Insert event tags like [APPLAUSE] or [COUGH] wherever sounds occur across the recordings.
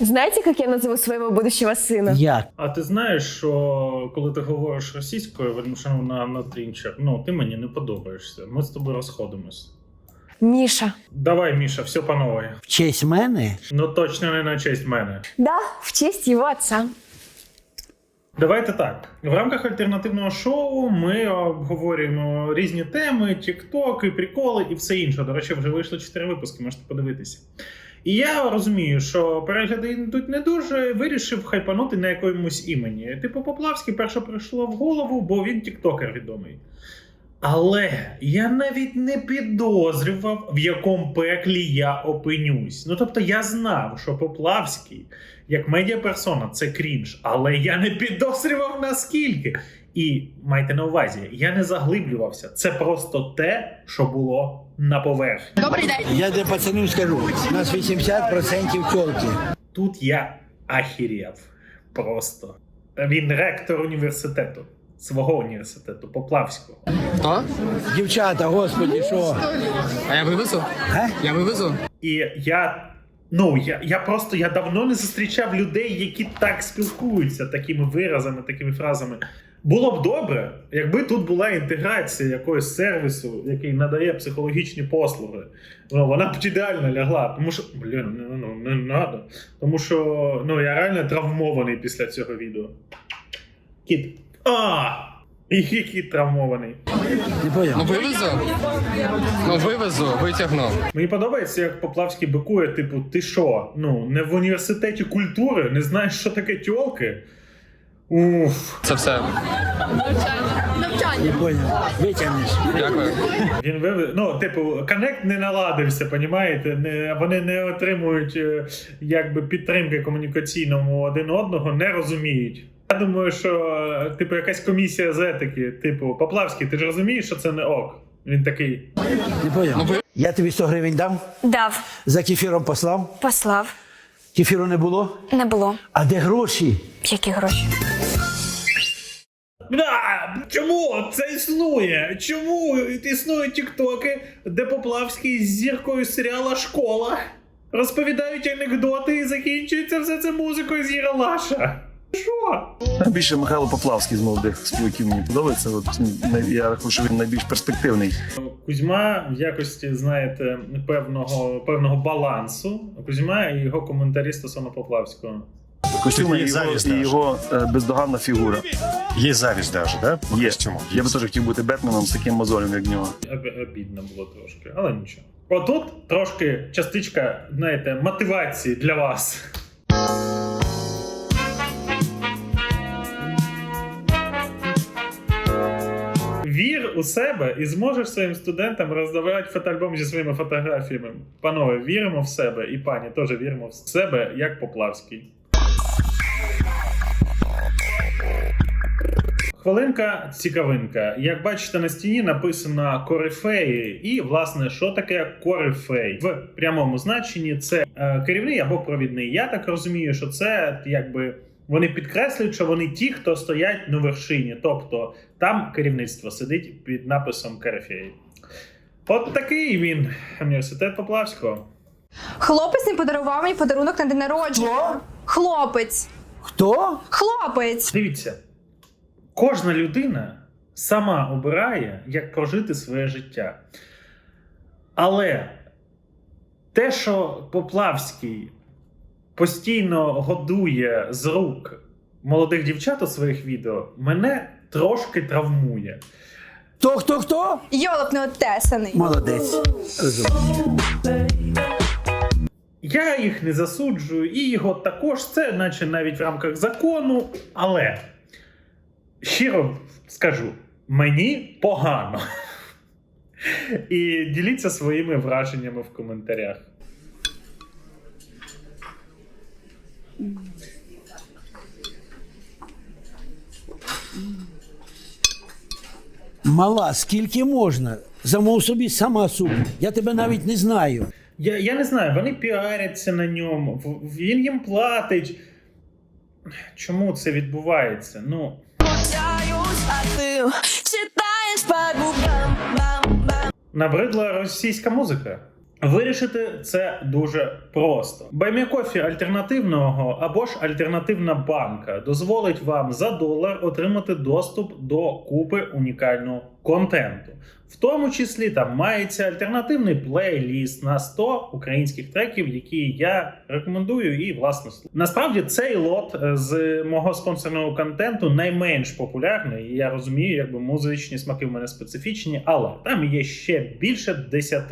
Знаете, как я назову своего будущего сына? Як? А ти знаєш, що коли ти говориш російською, вельмишановна на трінчер, ну ти мені не подобаєшся. Ми з тобою розходимось. Миша. Давай, Міша, все по новій. В честь мене? Ну точно не на честь мене. Да, в честь его отца. Давайте так. В рамках альтернативного шоу ми обговорюємо різні теми, тіктоки, приколи і все інше. До речі, вже вийшло 4 випуски, можете подивитися. І я розумію, що перегляди йдуть не дуже, вирішив хайпанути на якомусь імені. Типу, Поплавський перше прийшло в голову, бо він тіктокер відомий. Але я навіть не підозрював, в якому пеклі я опинюсь. Ну тобто я знав, що Поплавський, як медіаперсона, це крінж, але я не підозрював наскільки. І майте на увазі, я не заглиблювався. Це просто те, що було на поверхні. Я для пацанів скажу, у нас 80% тьолки. Тут я ахірєв. Просто. Він ректор університету, свого університету, Поплавського. Хто? Дівчата, господі, що? А я вивезу? Га? Я вивезу? І я. Ну, я, я просто я давно не зустрічав людей, які так спілкуються такими виразами, такими фразами. Було б добре, якби тут була інтеграція якогось сервісу, який надає психологічні послуги. Ну, вона б ідеально лягла. Тому що, блін, ну, ну, не треба. Тому що ну, я реально травмований після цього відео. Кіт. А! Який травмований. Не Ну вивезу? Ну вивезу, витягну. Мені подобається, як Поплавський бикує, типу, ти що? Ну, не в університеті культури, не знаєш, що таке тьолки? Уф. Це все. Не поняв. Витягнеш. Дякую. Він вив... Ну, типу, коннект не наладився, понімаєте? Не... Вони не отримують е, якби підтримки комунікаційному один одного, не розуміють. Я думаю, що типу якась комісія з етики, типу, Поплавський, ти ж розумієш, що це не ок. Він такий. Не поняв. Я тобі 100 гривень дав, Дав, за кефіром послав. послав. Кефіру не було. Не було. А де гроші? Які гроші? Да, чому це існує? Чому існують тіктоки, де Поплавський з зіркою серіала Школа розповідають анекдоти і закінчується все це музикою з Єралаша? Що? Найбільше Михайло Поплавський з молодих співаків мені подобається. От я рахую, що він найбільш перспективний. Кузьма в якості, знаєте, певного, певного балансу. Кузьма і його коментарі стосовно Поплавського. Костюми і його, і його е, бездоганна фігура. Є завість даже, да? По Є. костюму. Я би теж хотів бути Бетменом з таким мозолем, як в нього. Об- Обідно було трошки, але нічого. Отут трошки частичка, знаєте, мотивації для вас. У себе і зможеш своїм студентам роздавати фотоальбом зі своїми фотографіями. Панове, віримо в себе, і пані теж віримо в себе, як Поплавський. Хвилинка цікавинка. Як бачите, на стіні написано корифеї, і власне, що таке корифей в прямому значенні це е, керівний або провідний. Я так розумію, що це якби вони підкреслюють, що вони ті, хто стоять на вершині, тобто там керівництво сидить під написом корифеї. От такий він університет Поплавського. Хлопець не подарував мені подарунок на день народження. Хто? Хлопець. Хто? Хлопець. Дивіться, кожна людина сама обирає, як прожити своє життя. Але те, що Поплавський постійно годує з рук молодих дівчат у своїх відео, мене трошки травмує. Хто, хто, хто? Йолоп не отесаний. Молодець. Я їх не засуджую, і його також це, наче навіть в рамках закону. Але щиро скажу, мені погано. І діліться своїми враженнями в коментарях. Мала, скільки можна? Замов собі сама суп. Я тебе навіть не знаю. Я, я не знаю, вони піаряться на ньому, він їм платить. Чому це відбувається? Ну, набридла російська музика. Вирішити це дуже просто. Баймікофі альтернативного або ж альтернативна банка дозволить вам за долар отримати доступ до купи унікального контенту. В тому числі там мається альтернативний плейліст на 100 українських треків, які я рекомендую і власне. Насправді цей лот е, з мого спонсорного контенту найменш популярний. І я розумію, якби музичні смаки в мене специфічні, але там є ще більше 10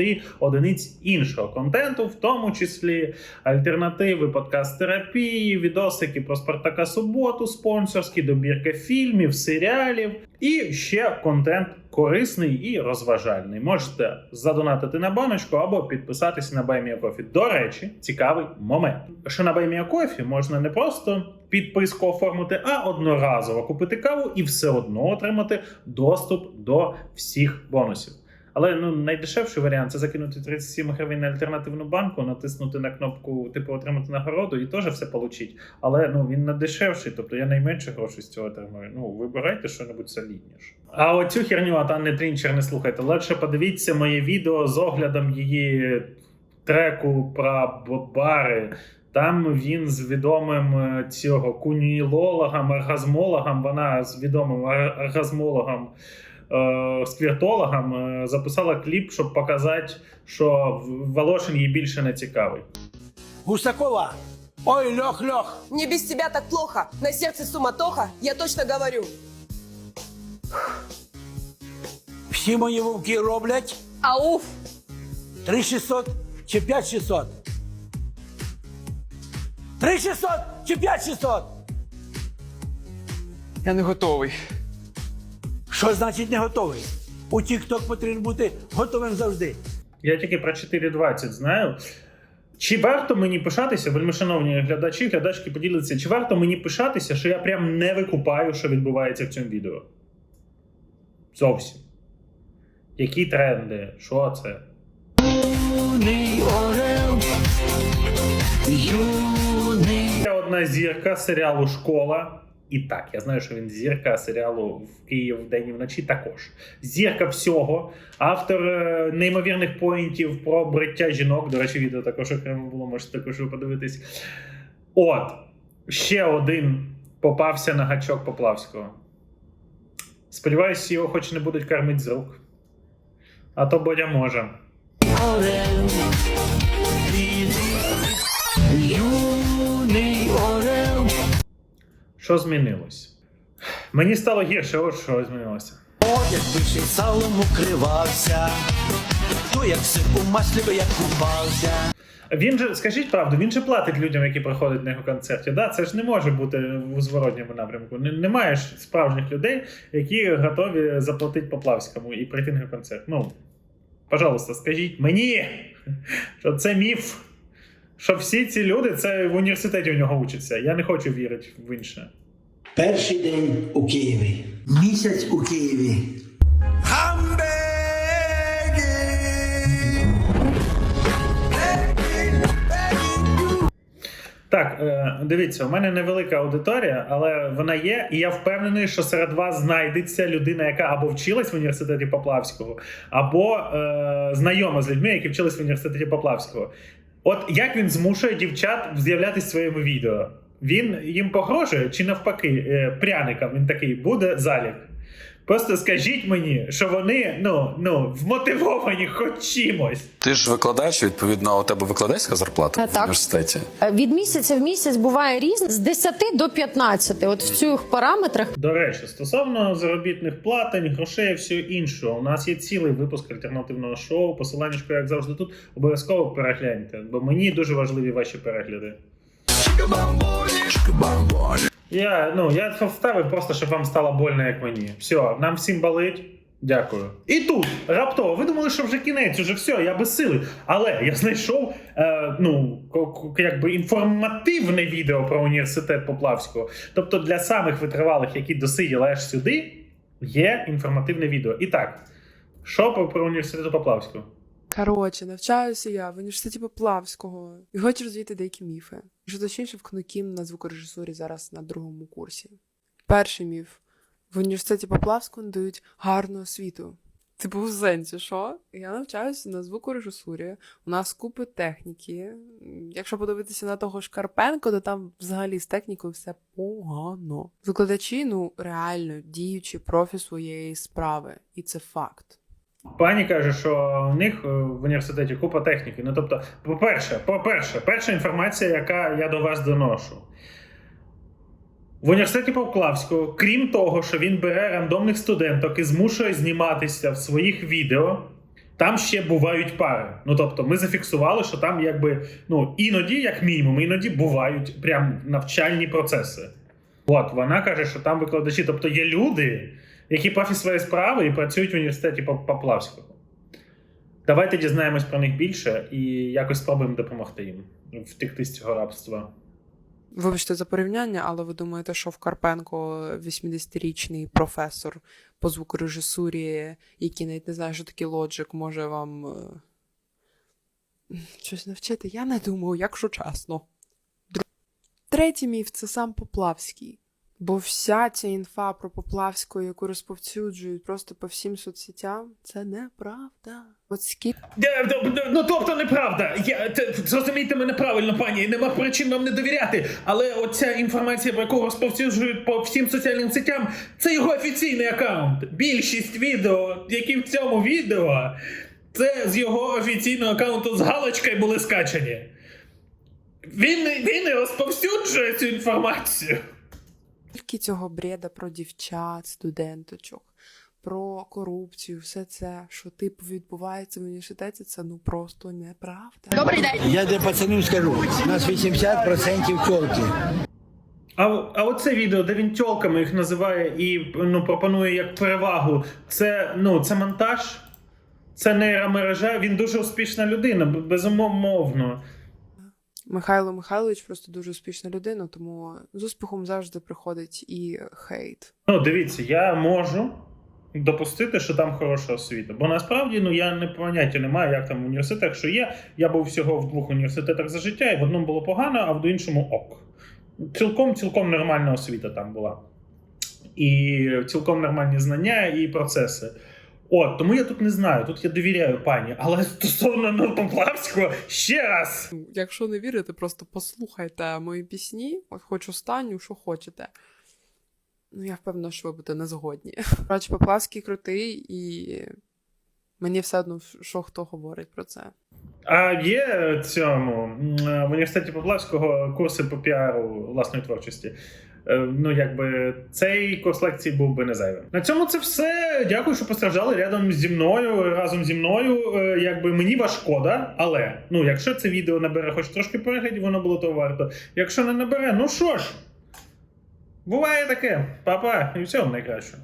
одиниць іншого контенту, в тому числі альтернативи подкаст терапії, відосики про Спартака Суботу, спонсорські добірка фільмів, серіалів і ще контент корисний і розважальний. Можете задонатити на баночку або підписатися на BuyMeACoffee. До речі, цікавий момент. Що на BuyMeACoffee можна не просто підписку оформити, а одноразово купити каву і все одно отримати доступ до всіх бонусів. Але ну найдешевший варіант це закинути 37 гривень на альтернативну банку, натиснути на кнопку типу отримати нагороду і теж все получить. Але ну він не дешевший, тобто я найменше грошей з цього отримую. Ну вибирайте що-небудь солідніше. А оцю херню от Анни Трінчер не слухайте. Легше подивіться моє відео з оглядом її треку про б- бари. Там він з відомим е, цього кунілологом, оргазмологом, вона з відомим ор- оргазмологом, е, сквіртологом е, записала кліп, щоб показати, що Волошин їй більше не цікавий. Гусакова. Ой, льох, льох. Мне без тебя так плохо. На сердце суматоха, я точно говорю. Всі мої вовки роблять Ауф! 3600 чи 5600? 3600 чи 5600? Я не готовий. Що значить не готовий? У TikTok потрібно бути готовим завжди. Я тільки про 4.20 знаю. Чи варто мені пишатися, вельмишановні глядачі, глядачки поділиться, чи варто мені пишатися, що я прям не викупаю, що відбувається в цьому відео? Зовсім. Які тренди? Що це? Юний орел, юний. Ще одна зірка серіалу Школа. І так, я знаю, що він зірка серіалу в Київ вдень і вночі також. Зірка всього. Автор е, неймовірних поінтів про бриття жінок. До речі, відео також окремо було, можете також подивитись. От, ще один попався на гачок Поплавського. Сподіваюсь, його хоч не будуть кормити з рук. А то Бодя може. Що змінилось? Мені стало гірше, от що змінилося. Одяг бивший салом укривався, то як сип у маслі би як купався. Він же, скажіть правду, він же платить людям, які приходять на його концерті. Да? Це ж не може бути в зворотньому напрямку. Не- Немає ж справжніх людей, які готові заплатити Поплавському і прийти на його концерт. Ну, пожалуйста, скажіть мені, що це міф. Що всі ці люди це в університеті у нього учаться. Я не хочу вірити в інше. Перший день у Києві. Місяць у Києві. Так, е, дивіться, у мене невелика аудиторія, але вона є, і я впевнений, що серед вас знайдеться людина, яка або вчилась в університеті Поплавського, або е, знайома з людьми, які вчились в університеті Поплавського. От як він змушує дівчат з'являтися в своєму відео? Він їм погрожує чи навпаки, е, пряникам він такий буде залік. Просто скажіть мені, що вони ну, ну, вмотивовані хоч чимось. Ти ж викладач, відповідно, у тебе викладацька зарплата Е, в так. університеті. Е, Від місяця в місяць буває різне з 10 до 15. От в цих параметрах До речі, стосовно заробітних платень, грошей і всього іншого, у нас є цілий випуск альтернативного шоу. Посилання, як завжди, тут обов'язково перегляньте, бо мені дуже важливі ваші перегляди. Я ну я це вставив просто, щоб вам стало больно, як мені. Все, нам всім болить. Дякую. І тут раптово, ви думали, що вже кінець, уже все, я без сили. Але я знайшов е, ну, якби інформативне відео про університет Поплавського. Тобто для самих витривалих, які досиділи аж сюди, є інформативне відео. І так, що про університет Поплавського? Коротше, навчаюся я в університеті Поплавського і хочу розвіяти деякі міфи. Що точніше в КНУКІМ на звукорежисурі зараз на другому курсі. Перший міф: в університеті Поплавського надають гарну освіту. Типу, в сенсі, що? Я навчаюся на звукорежисурі, у нас купи техніки. Якщо подивитися на того ж Карпенко, то там взагалі з технікою все погано. Викладачі, ну, реально діючі профі своєї справи, і це факт. Пані каже, що у них е, в університеті купа техніки. Ну тобто, по-перше, по-перше, перша інформація, яка я до вас доношу. В університеті Поплавського, крім того, що він бере рандомних студенток і змушує зніматися в своїх відео, там ще бувають пари. Ну тобто, ми зафіксували, що там якби ну іноді, як мінімум, іноді бувають прям навчальні процеси. От вона каже, що там викладачі, тобто є люди, які профі своєї справи і працюють в університеті Поп- Поплавського. Давайте дізнаємось про них більше і якось спробуємо допомогти їм втекти з цього рабства. Вибачте за порівняння, але ви думаєте, що в Карпенко 80-річний професор по звукорежисурі, який навіть не знає, що таке лоджик, може вам е, щось навчити? Я не думаю, якщо чесно. Дру- Третій міф це сам Поплавський. Бо вся ця інфа про Поплавського, яку розповсюджують просто по всім соцсетям, це неправда. От скільки Ну тобто неправда. Я те, зрозумійте мене правильно, пані. Нема причин вам не довіряти. Але оця інформація, про яку розповсюджують по всім соціальним сетям, це його офіційний аккаунт. Більшість відео, які в цьому відео, це з його офіційного аккаунту з галочкою були скачані. Він, він розповсюджує цю інформацію. Скільки цього бреда про дівчат, студенточок, про корупцію, все це, що типу відбувається в університеті, це ну просто неправда. Я для пацанів скажу, у нас 80% тьолки. А, а оце відео, де він тьолками їх називає і ну, пропонує як перевагу, це, ну, це монтаж, це нейромережа, він дуже успішна людина, безумовно. Михайло Михайлович просто дуже успішна людина, тому з успіхом завжди приходить і хейт. Ну, дивіться, я можу допустити, що там хороша освіта. Бо насправді ну, я не поняття не маю, як там в університетах, що є. Я був всього в двох університетах за життя, і в одному було погано, а в іншому ок. Цілком, цілком нормальна освіта там була. І цілком нормальні знання і процеси. От, тому я тут не знаю, тут я довіряю пані. Але [LAUGHS] стосовно ну, Поплавського, ще раз. Якщо не вірите, просто послухайте мої пісні, хоч останню, що хочете. Ну, я впевнена, що ви будете не згодні. [LAUGHS] Радж Поплавський крутий, і мені все одно, що хто говорить про це. А є цьому в університеті Поплавського курси по піару власної творчості. Е, Ну, якби цей курс лекцій був би не зайвим. На цьому це все. Дякую, що постраждали рядом зі мною, разом зі мною. Е, Якби мені шкода, але ну, якщо це відео набере хоч трошки переглядів, воно було того варто. Якщо не набере, ну що ж, буває таке, папа, і всього найкраще.